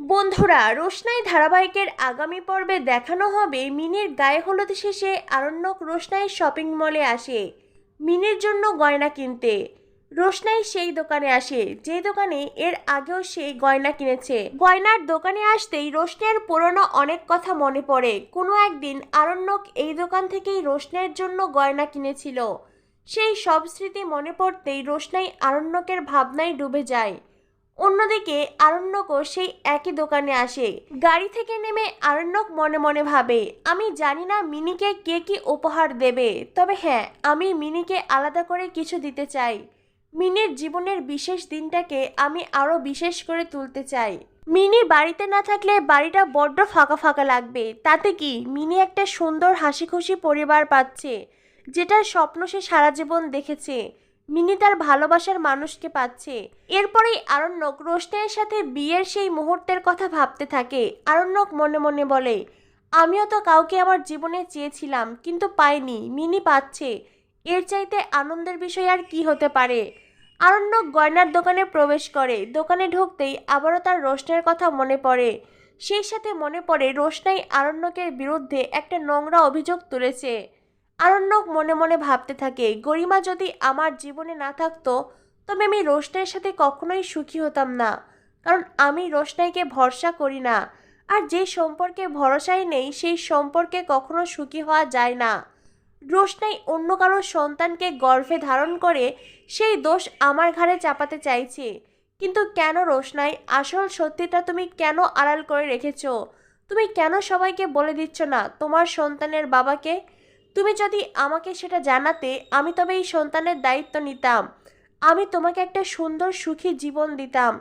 বন্ধুরা, রোশনাই ধারাবাহিকের আগামী পর্বে দেখানো হবে মিনির গায়ে হলুদ শেষে আরণ্যক রোশনাই শপিং মলে আসে। মিনির জন্য গয়না কিনতে। রোশনাই সেই দোকানে আসে, যে দোকানে এর আগেও সে গয়না কিনেছে। গয়নার দোকানে আসতেই রোশনের পুরনো অনেক কথা মনে পড়ে। কোনো একদিন আরণ্যক এই দোকান থেকেই রোশনের জন্য গয়না কিনেছিল। সেই সব স্মৃতি মনে পড়তেই রোশনাই আরণ্যকের ভাবনায় ডুবে যায়। অন্যদিকে আরণ্যকও সেই একই দোকানে আসে। গাড়ি থেকে নেমে আরণ্যক মনে মনে ভাবে, আমি জানি না মিনিকে কে কি উপহার দেবে, তবে হ্যাঁ আমি মিনিকে আলাদা করে কিছু দিতে চাই। মিনির জীবনের বিশেষ দিনটাকে আমি আরও বিশেষ করে তুলতে চাই। মিনি বাড়িতে না থাকলে বাড়িটা বড্ড ফাঁকা ফাঁকা লাগবে। তাতে কি মিনি একটা সুন্দর হাসি খুশি পরিবার পাচ্ছে, যেটার স্বপ্ন সে সারা জীবন দেখেছে। মিনি তার ভালোবাসার মানুষকে পাচ্ছে। এরপরেই আরণ্যক রোশনাইয়ের সাথে বিয়ের সেই মুহূর্তের কথা ভাবতে থাকে। আরণ্যক মনে মনে বলে, আমিও তো কাউকে আমার জীবনে চেয়েছিলাম, কিন্তু পাইনি, মিনি পাচ্ছে। এর চাইতে আনন্দের বিষয় আর কি হতে পারে? আরণ্যক গয়নার দোকানে প্রবেশ করে। দোকানে ঢুকতেই আবারও তার রোশনের কথা মনে পড়ে। সেই সাথে মনে পড়ে রোশনাই আরণ্যকের বিরুদ্ধে একটা নোংরা অভিযোগ তুলেছে। আরণ্যক মনে মনে ভাবতে থাকে, গরিমা যদি আমার জীবনে না থাকতো, তবে আমি রোশনাইয়ের সাথে কখনোই সুখী হতাম না। কারণ আমি রোশনাইকে ভরসা করি না। আর যে সম্পর্কে ভরসাই নেই, সেই সম্পর্কে কখনো সুখী হওয়া যায় না। রোশনাই অন্য কারোর সন্তানকে গর্ভে ধারণ করে সেই দোষ আমার ঘাড়ে চাপাতে চাইছে। কিন্তু কেন রোশনাই? আসল সত্যিটা তুমি কেন আড়াল করে রেখেছো? তুমি কেন সবাইকে বলে দিচ্ছ না, তোমার সন্তানের বাবাকে? তুমি যদি আমাকে সেটা জানাতে, আমি তবে এই সন্তানের দায়িত্ব নিতাম। আমি তোমাকে একটা সুন্দর সুখী জীবন দিতাম।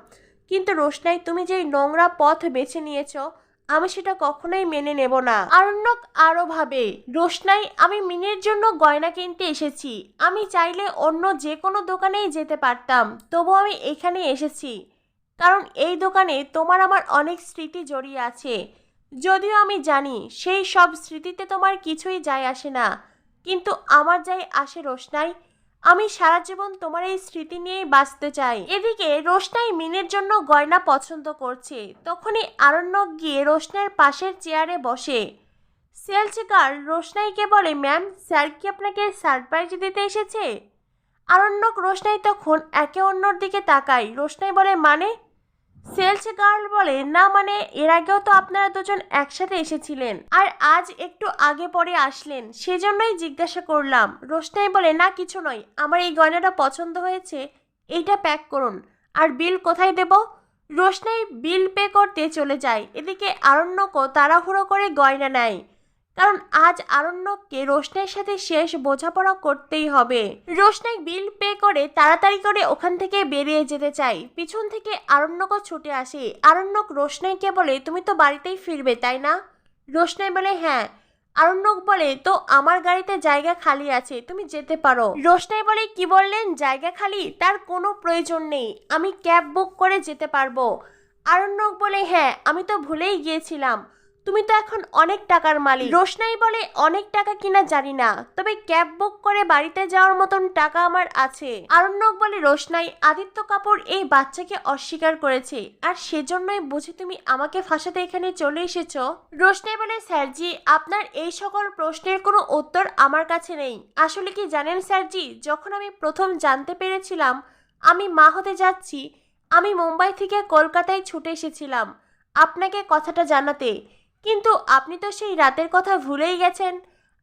কিন্তু রোশনাই, তুমি যেই নোংরা পথ বেছে নিয়েছো, আমি সেটা কখনোই মেনে নেব না। আরণ্যক আরও ভাবে, রোশনাই, আমি মিনের জন্য গয়না কিনতে এসেছি। আমি চাইলে অন্য যে কোনো দোকানেই যেতে পারতাম। তবু আমি এখানে এসেছি। কারণ এই দোকানে তোমার আমার অনেক স্মৃতি জড়িয়ে আছে। যদিও আমি জানি সেই সব স্মৃতিতে তোমার কিছুই যায় আসে না, কিন্তু আমার যাই আসে রোশনাই। আমি সারা জীবন তোমার এই স্মৃতি নিয়েই বাঁচতে চাই। এদিকে রোশনাই মিনের জন্য গয়না পছন্দ করছে। তখনই আরণ্যক গিয়ে রোশনের পাশের চেয়ারে বসে। সেলস গার্ল রোশনাইকে বলে, ম্যাম, স্যার কি আপনাকে সারপ্রাইজ দিতে এসেছে? আরণ্যক রোশনাই তখন একে অন্যর দিকে তাকায়। রোশনাই বলে মানে? সেলস গার্ল বলে, না মানে এর আগেও তো আপনারা দুজন একসাথে এসেছিলেন। আর আজ একটু আগে পরে আসলেন। সেজন্যই জিজ্ঞাসা করলাম। রোশনাই বলে, না, কিছু নয়। আমার এই গয়নাটা পছন্দ হয়েছে। এইটা প্যাক করুন। আর বিল কোথায় দেব? রোশনাই বিল পে করতে চলে যায়। এদিকে আরণ্যকও তাড়াহুড়ো করে গয়না নেয়। কারণ আজ আরণ্যককে রোশনের সাথে শেষ বোঝাপড়া করতেই হবে। রোশনাই বিল পে করে তাড়াতাড়ি করে ওখান থেকে বেরিয়ে যেতে চাই পিছন থেকে আরণ্যকও ছুটে আসে। আরণ্যক রোশনাইকে বলে, তুমি তো বাড়িতেই ফিরবে, তাই না? রোশনাই বলে হ্যাঁ। আরণ্যক বলে, তো আমার গাড়িতে জায়গা খালি আছে, তুমি যেতে পারো। রোশনাই বলে, কি বললেন? জায়গা খালি? তার কোনো প্রয়োজন নেই। আমি ক্যাব বুক করে যেতে পারব। আরণ্যক বলে হ্যাঁ আমি তো ভুলেই গিয়েছিলাম। তুমি তো এখন অনেক টাকার মালিক। রোশনাই বলে, অনেক টাকা কিনা জানি না। তবে ক্যাব বুক করে বাড়িতে যাওয়ার মতন টাকা আমার আছে। আরণ্যক বলে, রোশনাই, আদিত্য কাপুর এই বাচ্চাকে অস্বীকার করেছে। আর সেজন্যই বুঝি তুমি আমাকে ফাঁসাতে এখানে চলে এসেছ? রোশনাই বলে, স্যারজি, আপনার এই সকল প্রশ্নের কোনো উত্তর আমার কাছে নেই। আসলে কি জানেন স্যারজি, যখন আমি প্রথম জানতে পেরেছিলাম আমি মা হতে যাচ্ছি, আমি মুম্বাই থেকে কলকাতায় ছুটে এসেছিলাম। আপনাকে কথাটা জানাতে কিন্তু আপনি তো সেই রাতের কথা ভুলেই গেছেন।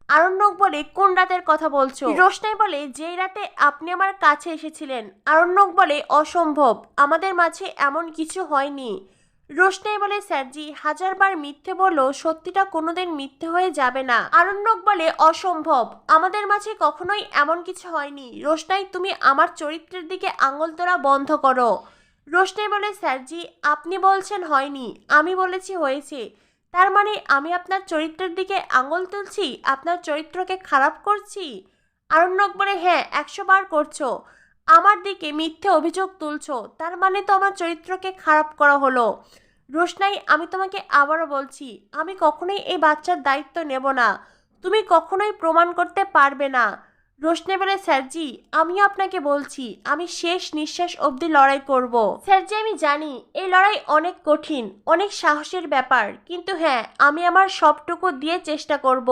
আরণ্যক বলে, কোন রাতের কথা বলছো? রোশনাই বলে, যেই রাতে আপনি আমার কাছে এসেছিলেন। আরণ্যক বলে, অসম্ভব, আমাদের মাঝে এমন কিছু হয়নি। রোশনাই বলে, স্যারজি, হাজারবার মিথ্যে বললেও সত্যিটা কোনোদিন মিথ্যে হয়ে যাবে না। আরণ্যক বলে, অসম্ভব, আমাদের মাঝে কখনোই এমন কিছু হয়নি। রোশনাই, তুমি আমার চরিত্রের দিকে আঙুল তোলা বন্ধ করো। রোশনাই বলে, স্যারজি, আপনি বলছেন হয়নি, আমি বলেছি হয়েছে। তার মানে আমি আপনার চরিত্রের দিকে আঙুল তুলছি, আপনার চরিত্রকে খারাপ করছি? আরণ্যক বলে হ্যাঁ একশো বার করছ। আমার দিকে মিথ্যে অভিযোগ তুলছো। তার মানে তো আমার চরিত্রকে খারাপ করা হলো। রোশনাই, আমি তোমাকে আবারও বলছি, আমি কখনোই এই বাচ্চার দায়িত্ব নেব না। তুমি কখনোই প্রমাণ করতে পারবে না। রোশনি বলে স্যারজি আমি আপনাকে বলছি, আমি শেষ নিঃশ্বাস অবধি লড়াই করব। স্যারজি আমি জানি, এই লড়াই অনেক কঠিন, অনেক সাহসের ব্যাপার, কিন্তু হ্যাঁ আমি আমার সবটুকু দিয়ে চেষ্টা করব।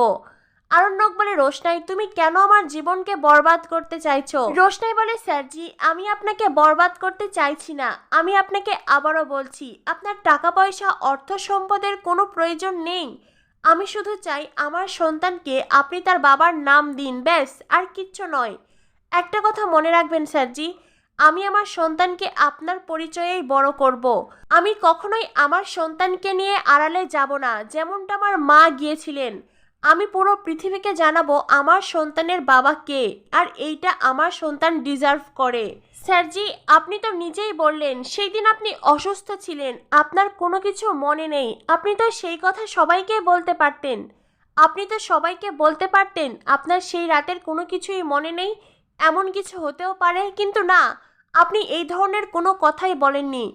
আরণ্যক বলে, রোশনাই, তুমি কেন আমার জীবনকে বরবাদ করতে চাইছো? রোশনাই বলে স্যারজি আমি আপনাকে বরবাদ করতে চাইছি না, আমি আপনাকে আবারও বলছি, আপনার টাকা পয়সা অর্থ সম্পদের কোনো প্রয়োজন নেই আমি শুধু চাই আমার সন্তানকে আপনি তার বাবার নাম দিন, ব্যাস, আর কিচ্ছু নয় একটা কথা মনে রাখবেন, স্যারজি, আমি আমার সন্তানকে আপনার পরিচয়েই বড় করব। আমি কখনোই আমার সন্তানকে নিয়ে আড়ালে যাব না, যেমনটা আমার মা গিয়েছিলেন আমি পুরো পৃথিবীকে জানাব আমার সন্তানের বাবা কে, আর এইটা আমার সন্তান ডিজার্ভ করে। স্যারজি, আপনি তো নিজেই বললেন সেই দিন আপনি অসুস্থ ছিলেন, আপনার কোনো কিছু মনে নেই, আপনি তো সেই কথা সবাইকে বলতে পারতেন। আপনি তো সবাইকে বলতে পারতেন, আপনার সেই রাতের কোনো কিছুই মনে নেই, এমন কিছু হতেও পারে, কিন্তু না, আপনি এই ধরনের কোনো কথাই বলেননি।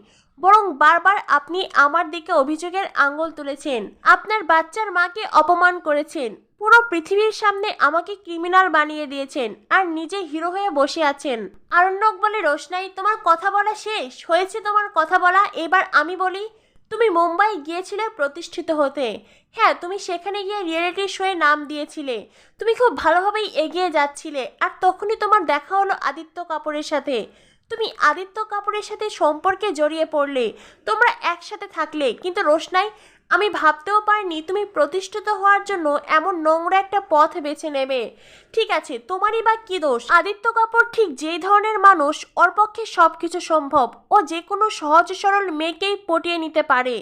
বরং বারবার আপনি আমার দিকে অভিযোগের আঙ্গুল তুলেছেন। আপনার বাচ্চার মাকে অপমান করেছেন। পুরো পৃথিবীর সামনে আমাকে ক্রিমিনাল বানিয়ে দিয়েছেন আর নিজে হিরো হয়ে বসে আছেন। আরণ্যক বলে, রোশনাই, তোমার কথা বলা শেষ। হয়েছে তোমার কথা বলা। এবার আমি বলি, তুমি মুম্বাই গিয়েছিলে প্রতিষ্ঠিত হতে। হ্যাঁ তুমি সেখানে গিয়ে রিয়েলিটি শোয়ে নাম দিয়েছিলে। তুমি খুব ভালোভাবেই এগিয়ে যাচ্ছিলে। আর তখনই তোমার দেখা হলো আদিত্য কাপুরের সাথে। তুমি আদিত্য কাপুরের সাথে সম্পর্কে জড়িয়ে পড়লে, তোমরা একসাথে থাকলে, কিন্তু রোশনাই, আমি ভাবতেও পারিনি তুমি প্রতিষ্ঠিত হওয়ার জন্য এমন নোংরা একটা পথ বেছে নেবে। ঠিক আছে, তোমারই বা কি দোষ? আদিত্য কাপুর ঠিক যেই ধরনের মানুষ, ওর পক্ষে সব কিছু সম্ভব, ও যে কোনো সহজ সরল মেয়েকেই পটিয়ে নিতে পারে।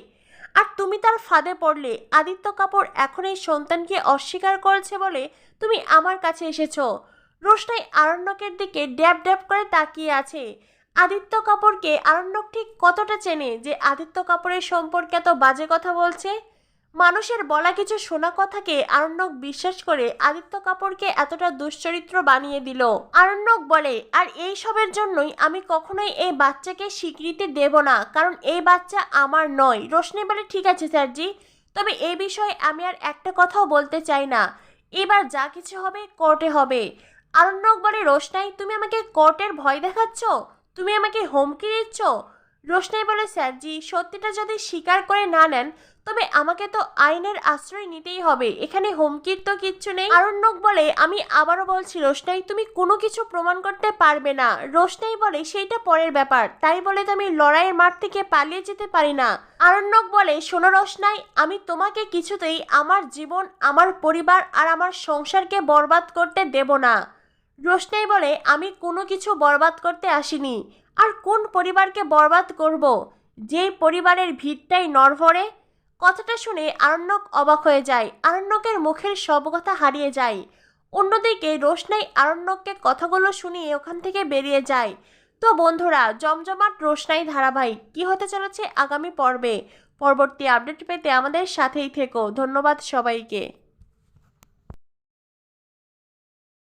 আর তুমি তার ফাঁদে পড়লে, আদিত্য কাপুর এখন এই সন্তানকে অস্বীকার করেছে বলে তুমি আমার কাছে এসেছ। রোশনাই আরণ্যকের দিকে ড্যাব ড্যাব করে তাকিয়ে আছে। আদিত্য কাপুরকে আরণ্যক ঠিক কতটা চেনে যে আদিত্য কাপুরের সম্পর্কে এত বাজে কথা বলছে? মানুষের বলা কিছু শোনা কথাকে আরণ্যক বিশ্বাস করে আদিত্য কাপুরকে এতটা দুশ্চরিত্র বানিয়ে দিল। আরণ্যক বলে, আর এই সবের জন্যই আমি কখনোই এই বাচ্চাকে স্বীকৃতি দেব না, কারণ এই বাচ্চা আমার নয়। রোশনি বলে, ঠিক আছে স্যারজি, তবে এই বিষয়ে আমি আর একটা কথাও বলতে চাই না। এবার যা কিছু হবে, কোর্টে হবে। আরণ্যক বলে রোশনাই, তুমি আমাকে কোর্টের ভয় দেখাচ্ছ? তুমি আমাকে হুমকি দিচ্ছ? রোশনাই বলে, স্যারজি, সত্যিটা যদি স্বীকার করে না নেন, তবে আমাকে তো আইনের আশ্রয় নিতেই হবে। এখানে হুমকির তো কিচ্ছু নেই। আরণ্যক বলে, আমি আবারও বলছি, রোশনাই, তুমি কোনো কিছু প্রমাণ করতে পারবে না। রোশনাই বলে, সেইটা পরের ব্যাপার। তাই বলে তো আমি লড়াইয়ের মাঠ থেকে পালিয়ে যেতে পারি না। আরণ্যক বলে, শোনো রোশনাই, আমি তোমাকে কিছুতেই আমার জীবন, আমার পরিবার আর আমার সংসারকে বরবাদ করতে দেব না। রোশনাই বলে, আমি কোনো কিছু বরবাদ করতে আসিনি। আর কোন পরিবারকে বরবাদ করব? যেই পরিবারের ভিড়টাই নরভরে কথাটা শুনে আরণ্যক অবাক হয়ে যায়। আরণ্যকের মুখের সব কথা হারিয়ে যায়। অন্যদিকে রোশনাই আরণ্যককে কথাগুলো শুনিয়ে ওখান থেকে বেরিয়ে যায়। তো বন্ধুরা, জমজমাট রোশনাই ধারাবাহিক। কি হতে চলেছে আগামী পর্বে? পরবর্তী আপডেট পেতে আমাদের সাথেই থেকো। ধন্যবাদ সবাইকে।